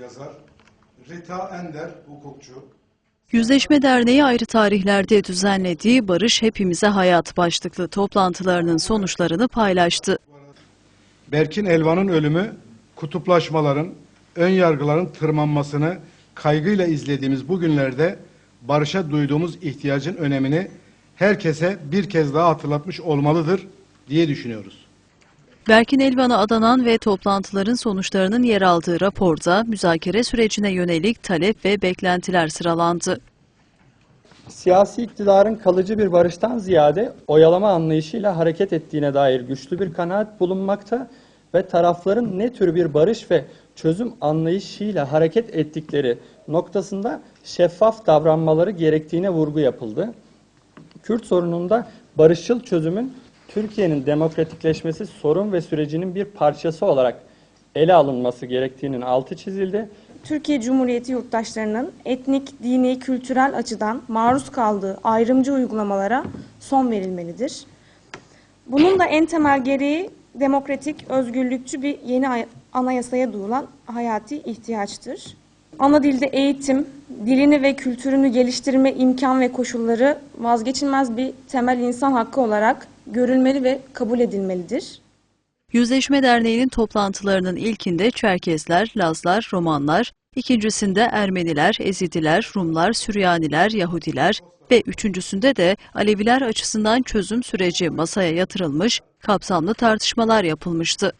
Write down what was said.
yazar. Rita Ender, hukukçu. Yüzleşme Derneği ayrı tarihlerde düzenlediği Barış Hepimize Hayat başlıklı toplantılarının sonuçlarını paylaştı. Berkin Elvan'ın ölümü, kutuplaşmaların, ön yargıların tırmanmasını kaygıyla izlediğimiz bu günlerde barışa duyduğumuz ihtiyacın önemini herkese bir kez daha hatırlatmış olmalıdır diye düşünüyoruz. Berkin Elvan'a adanan ve toplantıların sonuçlarının yer aldığı raporda müzakere sürecine yönelik talep ve beklentiler sıralandı. siyasi iktidarın kalıcı bir barıştan ziyade oyalama anlayışıyla hareket ettiğine dair güçlü bir kanaat bulunmakta ve tarafların ne tür bir barış ve çözüm anlayışıyla hareket ettikleri noktasında şeffaf davranmaları gerektiğine vurgu yapıldı. Kürt sorununda barışçıl çözümün Türkiye'nin demokratikleşmesi sorun ve sürecinin bir parçası olarak ele alınması gerektiğinin altı çizildi. Türkiye Cumhuriyeti yurttaşlarının etnik, dini, kültürel açıdan maruz kaldığı ayrımcı uygulamalara son verilmelidir. Bunun da en temel gereği demokratik, özgürlükçü bir yeni ay- anayasaya duyulan hayati ihtiyaçtır. Ana dilde eğitim, dilini ve kültürünü geliştirme imkan ve koşulları vazgeçilmez bir temel insan hakkı olarak görülmeli ve kabul edilmelidir. Yüzleşme Derneği'nin toplantılarının ilkinde Çerkezler, Lazlar, Romanlar, ikincisinde Ermeniler, Ezidiler, Rumlar, Süryaniler, Yahudiler ve üçüncüsünde de Aleviler açısından çözüm süreci masaya yatırılmış, kapsamlı tartışmalar yapılmıştı.